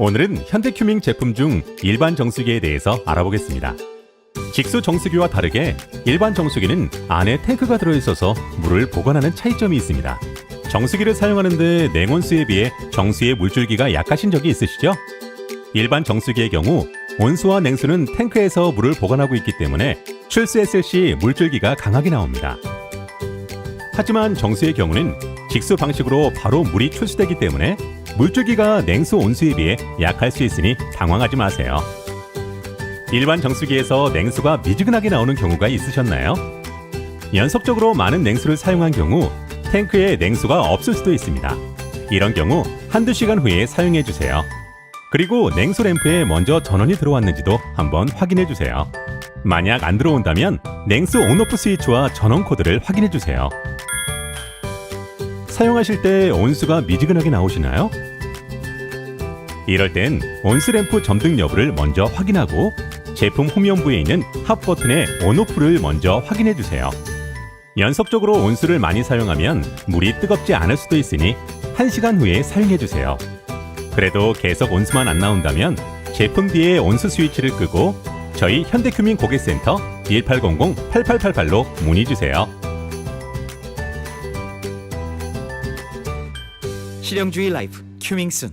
오늘은 현대큐밍 제품 중 일반 정수기에 대해서 알아보겠습니다. 직수 정수기와 다르게 일반 정수기는 안에 탱크가 들어있어서 물을 보관하는 차이점이 있습니다. 정수기를 사용하는데 냉온수에 비해 정수의 물줄기가 약하신 적이 있으시죠? 일반 정수기의 경우 온수와 냉수는 탱크에서 물을 보관하고 있기 때문에 출수했을 시 물줄기가 강하게 나옵니다. 하지만 정수의 경우는 직수 방식으로 바로 물이 출수되기 때문에 물줄기가 냉수 온수에 비해 약할 수 있으니 당황하지 마세요. 일반 정수기에서 냉수가 미지근하게 나오는 경우가 있으셨나요? 연속적으로 많은 냉수를 사용한 경우 탱크에 냉수가 없을 수도 있습니다. 이런 경우 한두 시간 후에 사용해 주세요. 그리고 냉수 램프에 먼저 전원이 들어왔는지도 한번 확인해 주세요. 만약 안 들어온다면 냉수 온오프 스위치와 전원 코드를 확인해 주세요. 사용하실 때 온수가 미지근하게 나오시나요? 이럴 땐 온수 램프 점등 여부를 먼저 확인하고 제품 후면부에 있는 핫 버튼의 온오프를 먼저 확인해 주세요. 연속적으로 온수를 많이 사용하면 물이 뜨겁지 않을 수도 있으니 1시간 후에 사용해 주세요. 그래도 계속 온수만 안 나온다면 제품 뒤에 온수 스위치를 끄고 저희 현대큐민 고객센터 1800-8888로 문의 주세요. 실용주의 라이프 큐밍슨